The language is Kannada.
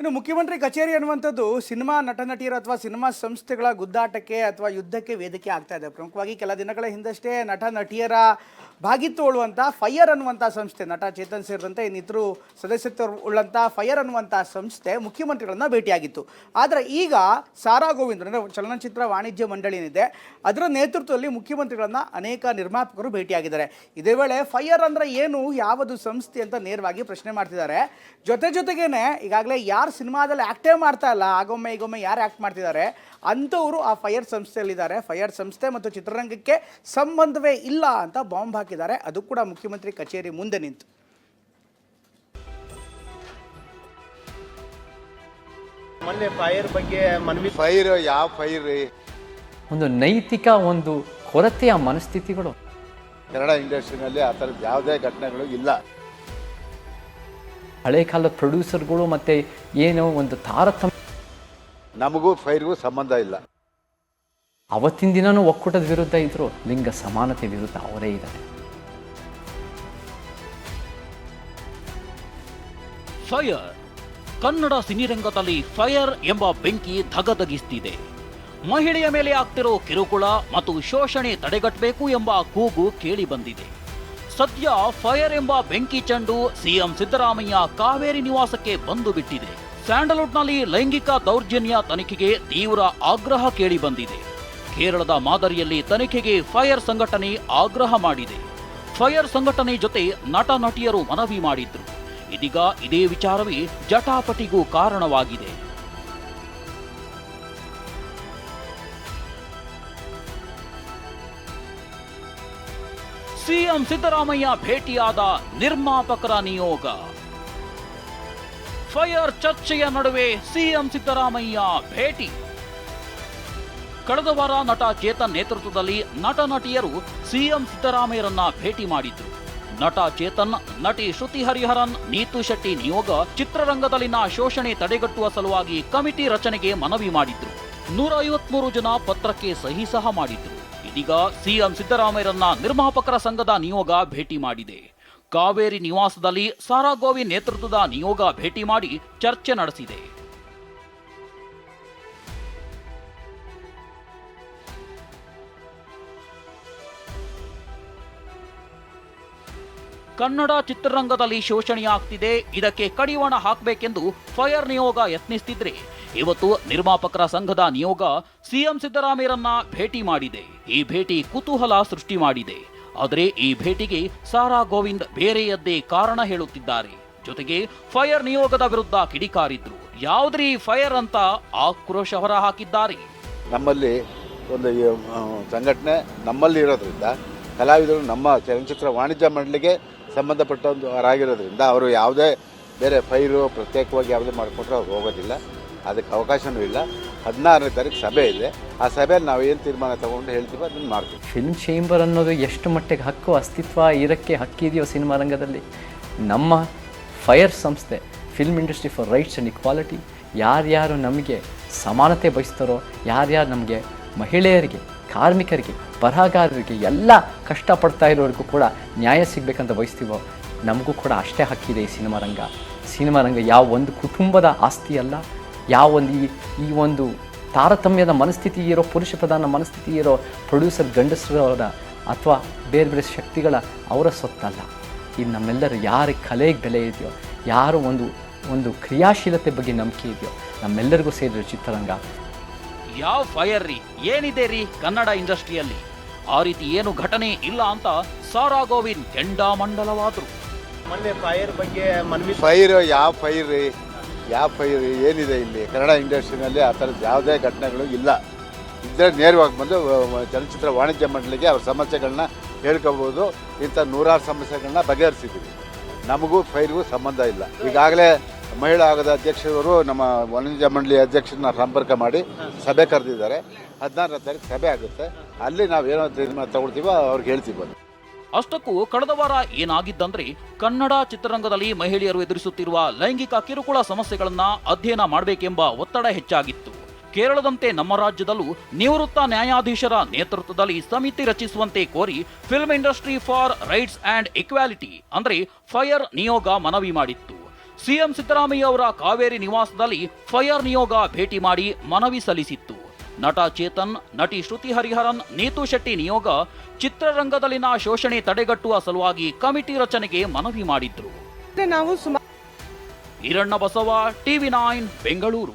ಇನ್ನು ಮುಖ್ಯಮಂತ್ರಿ ಕಚೇರಿ ಅನ್ನುವಂಥದ್ದು ಸಿನಿಮಾ ನಟ ನಟಿಯರು ಅಥವಾ ಸಿನಿಮಾ ಸಂಸ್ಥೆಗಳ ಗುದ್ದಾಟಕ್ಕೆ ಅಥವಾ ಯುದ್ಧಕ್ಕೆ ವೇದಿಕೆ ಆಗ್ತಾ ಇದೆ. ಪ್ರಮುಖವಾಗಿ ಕೆಲ ದಿನಗಳ ಹಿಂದಷ್ಟೇ ನಟ ನಟಿಯರ ಭಾಗಿತ್ವ ಉಳ್ಳುವಂಥ ಫೈರ್ ಅನ್ನುವಂಥ ಸಂಸ್ಥೆ, ನಟ ಚೇತನ್ ಸೇರಿದಂತೆ ಇನ್ನಿತರು ಸದಸ್ಯತ್ವ ಉಳ್ಳಂಥ ಫೈಯರ್ ಅನ್ನುವಂಥ ಸಂಸ್ಥೆ ಮುಖ್ಯಮಂತ್ರಿಗಳನ್ನು ಭೇಟಿಯಾಗಿತ್ತು. ಆದರೆ ಈಗ ಸಾರಾ ಗೋವಿಂದ್ ಅಂದರೆ ಚಲನಚಿತ್ರ ವಾಣಿಜ್ಯ ಮಂಡಳಿ ಏನಿದೆ, ಅದರ ನೇತೃತ್ವದಲ್ಲಿ ಮುಖ್ಯಮಂತ್ರಿಗಳನ್ನು ಅನೇಕ ನಿರ್ಮಾಪಕರು ಭೇಟಿಯಾಗಿದ್ದಾರೆ. ಇದೇ ವೇಳೆ ಫೈಯರ್ ಅಂದರೆ ಏನು, ಯಾವುದು ಸಂಸ್ಥೆ ಅಂತ ನೇರವಾಗಿ ಪ್ರಶ್ನೆ ಮಾಡ್ತಿದ್ದಾರೆ. ಜೊತೆ ಜೊತೆಗೇನೆ ಈಗಾಗಲೇ ಯಾರು ಸಿನಿಮಾದಲ್ಲಿ ಆ್ಯಕ್ಟೇ ಮಾಡ್ತಾ ಇಲ್ಲ ಆಗೊಮ್ಮೆ ಈಗೊಮ್ಮೆ ಯಾರು ಆ್ಯಕ್ಟ್ ಮಾಡ್ತಿದ್ದಾರೆ ಅಂಥವರು ಆ ಫೈರ್ ಸಂಸ್ಥೆಯಲ್ಲಿದ್ದಾರೆ. ಫೈರ್ ಸಂಸ್ಥೆ ಮತ್ತು ಚಿತ್ರರಂಗಕ್ಕೆ ಸಂಬಂಧವೇ ಇಲ್ಲ ಅಂತ ಬಾಂಬ್ ಹಾಕಿದ್ದಾರೆ. ಅದು ಕೂಡ ಮುಖ್ಯಮಂತ್ರಿ ಕಚೇರಿ ಮುಂದೆ ನಿಂತು. ಮೊನ್ನೆ ಫೈರ್ ಬಗ್ಗೆ ಮನವಿ ಫೈರ್ ಯಾವ ಫೈರ್ ಒಂದು ನೈತಿಕ ಒಂದು ಕೊರತೆಯ ಮನಸ್ಥಿತಿಗಳು. ಕನ್ನಡ ಇಂಡಸ್ಟ್ರಿನಲ್ಲಿ ಆ ಥರದ ಯಾವುದೇ ಘಟನೆಗಳು ಇಲ್ಲ. ಹಳೆ ಕಾಲದ ಪ್ರೊಡ್ಯೂಸರ್ಗಳು ಮತ್ತೆ ಏನು ಒಂದು ತಾರತಮ್ಯ ನಮಗೂ ಫೈರ್ಗೂ ಸಂಬಂಧ ಇಲ್ಲ. ಅವತ್ತಿನ ದಿನವೂ ಒಕ್ಕೂಟದ ವಿರುದ್ಧ ಇದ್ರು ಲಿಂಗ ಸಮಾನತೆ ವಿರುದ್ಧ ಅವರೇ ಇದ್ದಾರೆ. ಫೈರ್ ಕನ್ನಡ ಸಿನಿರಂಗದಲ್ಲಿ ಫೈರ್ ಎಂಬ ಬೆಂಕಿ ಧಗಧಗಿಸ್ತಿದೆ. ಮಹಿಳೆಯ ಮೇಲೆ ಆಗ್ತಿರೋ ಕಿರುಕುಳ ಮತ್ತು ಶೋಷಣೆ ತಡೆಗಟ್ಟಬೇಕು ಎಂಬ ಕೂಗು ಕೇಳಿ ಬಂದಿದೆ. ಸದ್ಯ ಫೈರ್ ಎಂಬ ಬೆಂಕಿ ಚೆಂಡು ಸಿಎಂ ಸಿದ್ದರಾಮಯ್ಯ ಕಾವೇರಿ ನಿವಾಸಕ್ಕೆ ಬಂದು ಬಿಟ್ಟಿದೆ. ಸ್ಯಾಂಡಲ್ವುಡ್ನಲ್ಲಿ ಲೈಂಗಿಕ ದೌರ್ಜನ್ಯ ತನಿಖೆಗೆ ತೀವ್ರ ಆಗ್ರಹ ಕೇಳಿ ಬಂದಿದೆ. ಕೇರಳದ ಮಾದರಿಯಲ್ಲಿ ತನಿಖೆಗೆ ಫೈರ್ ಸಂಘಟನೆ ಆಗ್ರಹ ಮಾಡಿದೆ. ಫೈರ್ ಸಂಘಟನೆ ಜೊತೆ ನಟ ನಟಿಯರು ಮನವಿ ಮಾಡಿದ್ರು. ಇದೀಗ ಇದೇ ವಿಚಾರವೇ ಜಟಾಪಟಿಗೂ ಕಾರಣವಾಗಿದೆ. ಸಿಎಂ ಸಿದ್ದರಾಮಯ್ಯ ಭೇಟಿಯಾದ ನಿರ್ಮಾಪಕರ ನಿಯೋಗ. ಫೈರ್ ಚರ್ಚೆಯ ನಡುವೆ ಸಿಎಂ ಸಿದ್ದರಾಮಯ್ಯ ಭೇಟಿ. ಕಳೆದ ವಾರ ನಟ ಚೇತನ್ ನೇತೃತ್ವದಲ್ಲಿ ನಟ ನಟಿಯರು ಸಿಎಂ ಸಿದ್ದರಾಮಯ್ಯರನ್ನ ಭೇಟಿ ಮಾಡಿದ್ರು. ನಟ ಚೇತನ್, ನಟಿ ಶ್ರುತಿ ಹರಿಹರನ್, ನೀತು ಶೆಟ್ಟಿ ನಿಯೋಗ ಚಿತ್ರರಂಗದಲ್ಲಿನ ಶೋಷಣೆ ತಡೆಗಟ್ಟುವ ಸಲುವಾಗಿ ಕಮಿಟಿ ರಚನೆಗೆ ಮನವಿ ಮಾಡಿದ್ರು. ನೂರ ಐವತ್ಮೂರು ಜನ ಪತ್ರಕ್ಕೆ ಸಹಿ ಸಹ ಮಾಡಿದ್ರು. ಇದೀಗ ಸಿಎಂ ಸಿದ್ದರಾಮಯ್ಯರನ್ನ ನಿರ್ಮಾಪಕರ ಸಂಘದ ನಿಯೋಗ ಭೇಟಿ ಮಾಡಿದೆ. ಕಾವೇರಿ ನಿವಾಸದಲ್ಲಿ ಸಾರಾ ಗೋವಿಂದ್ ನೇತೃತ್ವದ ನಿಯೋಗ ಭೇಟಿ ಮಾಡಿ ಚರ್ಚೆ ನಡೆಸಿದೆ. ಕನ್ನಡ ಚಿತ್ರರಂಗದಲ್ಲಿ ಶೋಷಣೆಯಾಗ್ತಿದೆ. ಇದಕ್ಕೆ ಕಡಿವಾಣ ಹಾಕಬೇಕೆಂದು ಫೈರ್ ನಿಯೋಗ ಯತ್ನಿಸ್ತಿದ್ರೆ ಇವತ್ತು ನಿರ್ಮಾಪಕರ ಸಂಘದ ನಿಯೋಗ ಸಿಎಂ ಸಿದ್ದರಾಮಯ್ಯರನ್ನ ಭೇಟಿ ಮಾಡಿದೆ. ಈ ಭೇಟಿ ಕುತೂಹಲ ಸೃಷ್ಟಿ ಮಾಡಿದೆ. ಆದರೆ ಈ ಭೇಟಿಗೆ ಸಾರಾ ಗೋವಿಂದ್ ಬೇರೆಯದ್ದೇ ಕಾರಣ ಹೇಳುತ್ತಿದ್ದಾರೆ. ಜೊತೆಗೆ ಫೈರ್ ನಿಯೋಗದ ವಿರುದ್ಧ ಕಿಡಿಕಾರಿದ್ರು. ಯಾವುದ್ರಿ ಫೈರ್ ಅಂತ ಆಕ್ರೋಶ ಹೊರ ಹಾಕಿದ್ದಾರೆ ನಮ್ಮಲ್ಲಿ ಒಂದು ಸಂಘಟನೆ ನಮ್ಮಲ್ಲಿ ಇರೋದ್ರಿಂದ, ಕಲಾವಿದರು ನಮ್ಮ ಚಲನಚಿತ್ರ ವಾಣಿಜ್ಯ ಮಂಡಳಿಗೆ ಸಂಬಂಧಪಟ್ಟವರಾಗಿರೋದ್ರಿಂದ, ಅವರು ಯಾವುದೇ ಬೇರೆ ಫೈರು ಪ್ರತ್ಯೇಕವಾಗಿ ಯಾವುದೇ ಮಾಡಿಕೊಟ್ರೆ ಅವ್ರು ಹೋಗೋದಿಲ್ಲ. ಅದಕ್ಕೆ ಅವಕಾಶವೂ ಇಲ್ಲ. ಹದಿನಾರನೇ ತಾರೀಕು ಸಭೆ ಇದೆ. ಆ ಸಭೆಯಲ್ಲಿ ನಾವು ಏನು ತೀರ್ಮಾನ ತಗೊಂಡು ಹೇಳ್ತೀವೋ ಅದನ್ನು ಮಾಡ್ತೀವಿ. ಫಿಲ್ಮ್ ಚೇಂಬರ್ ಅನ್ನೋದು ಎಷ್ಟು ಮಟ್ಟಿಗೆ ಹಕ್ಕು, ಅಸ್ತಿತ್ವ ಇರಕ್ಕೆ ಹಕ್ಕಿದೆಯೋ ಸಿನಿಮಾ ರಂಗದಲ್ಲಿ. ನಮ್ಮ ಫೈರ್ ಸಂಸ್ಥೆ film industry for rights and equality ಯಾರ್ಯಾರು ನಮಗೆ ಸಮಾನತೆ ಬಯಸ್ತಾರೋ, ಯಾರ್ಯಾರು ನಮಗೆ ಮಹಿಳೆಯರಿಗೆ, ಕಾರ್ಮಿಕರಿಗೆ, ಬರಹಗಾರರಿಗೆ ಎಲ್ಲ ಕಷ್ಟಪಡ್ತಾ ಇರೋರಿಗೂ ಕೂಡ ನ್ಯಾಯ ಸಿಗಬೇಕಂತ ಬಯಸ್ತೀವೋ, ನಮಗೂ ಕೂಡ ಅಷ್ಟೇ ಹಕ್ಕಿದೆ ಈ ಸಿನಿಮಾ ರಂಗ. ಸಿನಿಮಾ ರಂಗ ಯಾವ ಒಂದು ಕುಟುಂಬದ ಆಸ್ತಿ ಅಲ್ಲ ಯಾವ ಒಂದು ಈ ಈ ಒಂದು ತಾರತಮ್ಯದ ಮನಸ್ಥಿತಿ ಇರೋ ಪುರುಷ ಪ್ರಧಾನ ಮನಸ್ಥಿತಿ ಇರೋ ಪ್ರೊಡ್ಯೂಸರ್ ಗಂಡಸರವರ ಅಥವಾ ಬೇರೆ ಬೇರೆ ಶಕ್ತಿಗಳ ಅವರ ಸೊತ್ತಲ್ಲ ಇದು ನಮ್ಮೆಲ್ಲರ ಯಾರ ಕಲೆಗೆ ಬೆಲೆ ಇದೆಯೋ ಯಾರು ಒಂದು ಒಂದು ಕ್ರಿಯಾಶೀಲತೆ ಬಗ್ಗೆ ನಂಬಿಕೆ ಇದೆಯೋ ನಮ್ಮೆಲ್ಲರಿಗೂ ಸೇರಿರೋ ಚಿತ್ರರಂಗ. ಯಾವ ಫೈರ್ ರೀ? ಏನಿದೆ ರೀ ಕನ್ನಡ ಇಂಡಸ್ಟ್ರಿಯಲ್ಲಿ? ಆ ರೀತಿ ಏನು ಘಟನೆ ಇಲ್ಲ ಅಂತ ಸಾರಾ ಗೋವಿಂದ್ ಕೆಂಡಾಮಂಡಲವಾದ್ರು. ಮೊನ್ನೆ ಫೈರ್ ಬಗ್ಗೆ ಮನವಿ ಫೈರ್ ಯಾವ ಫೈರ್ ರೀ? ಯಾವ ಏನಿದೆ ಇಲ್ಲಿ? ಕನ್ನಡ ಇಂಡಸ್ಟ್ರಿನಲ್ಲಿ ಆ ಥರದ ಯಾವುದೇ ಘಟನೆಗಳು ಇಲ್ಲ. ಇದ್ದರೆ ನೇರವಾಗಿ ಬಂದು ಚಲನಚಿತ್ರ ವಾಣಿಜ್ಯ ಮಂಡಳಿಗೆ ಅವ್ರ ಸಮಸ್ಯೆಗಳನ್ನ ಹೇಳ್ಕೋಬೋದು. ಇಂಥ ನೂರಾರು ಸಮಸ್ಯೆಗಳನ್ನ ಬಗೆಹರಿಸಿದ್ದೀವಿ. ನಮಗೂ ಫೈಲ್ಗೂ ಸಂಬಂಧ ಇಲ್ಲ. ಈಗಾಗಲೇ ಮಹಿಳಾ ಆಗದ ಅಧ್ಯಕ್ಷರು ನಮ್ಮ ವಾಣಿಜ್ಯ ಮಂಡಳಿ ಅಧ್ಯಕ್ಷರನ್ನ ಸಂಪರ್ಕ ಮಾಡಿ ಸಭೆ ಕರೆದಿದ್ದಾರೆ. ಹದಿನಾರನೇ ತಾರೀಕು ಸಭೆ ಆಗುತ್ತೆ. ಅಲ್ಲಿ ನಾವು ಏನೋ ತೀರ್ಮಾನ ತಗೊಳ್ತೀವೋ ಅವ್ರಿಗೆ ಹೇಳ್ತೀವಿ. ಅಷ್ಟಕ್ಕೂ ಕಳೆದ ವಾರ ಏನಾಗಿದ್ದಂದ್ರೆ ಕನ್ನಡ ಚಿತ್ರರಂಗದಲ್ಲಿ ಮಹಿಳೆಯರು ಎದುರಿಸುತ್ತಿರುವ ಲೈಂಗಿಕ ಕಿರುಕುಳ ಸಮಸ್ಯೆಗಳನ್ನ ಅಧ್ಯಯನ ಮಾಡಬೇಕೆಂಬ ಒತ್ತಡ ಹೆಚ್ಚಾಗಿತ್ತು. ಕೇರಳದಂತೆ ನಮ್ಮ ರಾಜ್ಯದಲ್ಲೂ ನಿವೃತ್ತ ನ್ಯಾಯಾಧೀಶರ ನೇತೃತ್ವದಲ್ಲಿ ಸಮಿತಿ ರಚಿಸುವಂತೆ ಕೋರಿ film industry for rights and equality ಅಂದ್ರೆ ಫೈರ್ ನಿಯೋಗ ಮನವಿ ಮಾಡಿತ್ತು. ಸಿಎಂ ಸಿದ್ದರಾಮಯ್ಯ ಅವರ ಕಾವೇರಿ ನಿವಾಸದಲ್ಲಿ ಫೈರ್ ನಿಯೋಗ ಭೇಟಿ ಮಾಡಿ ಮನವಿ ಸಲ್ಲಿಸಿತ್ತು. ನಟ ಚೇತನ್ ನಟಿ ಶ್ರುತಿ ಹರಿಹರನ್ ನೀತು ಶೆಟ್ಟಿ ನಿಯೋಗ ಚಿತ್ರರಂಗದಲ್ಲಿನ ಶೋಷಣೆ ತಡೆಗಟ್ಟುವ ಸಲುವಾಗಿ ಕಮಿಟಿ ರಚನೆಗೆ ಮನವಿ ಮಾಡಿದ್ರು. ನಾವು ಈರಣ್ಣ ಬಸವ ಟಿವಿ ನೈನ್ ಬೆಂಗಳೂರು.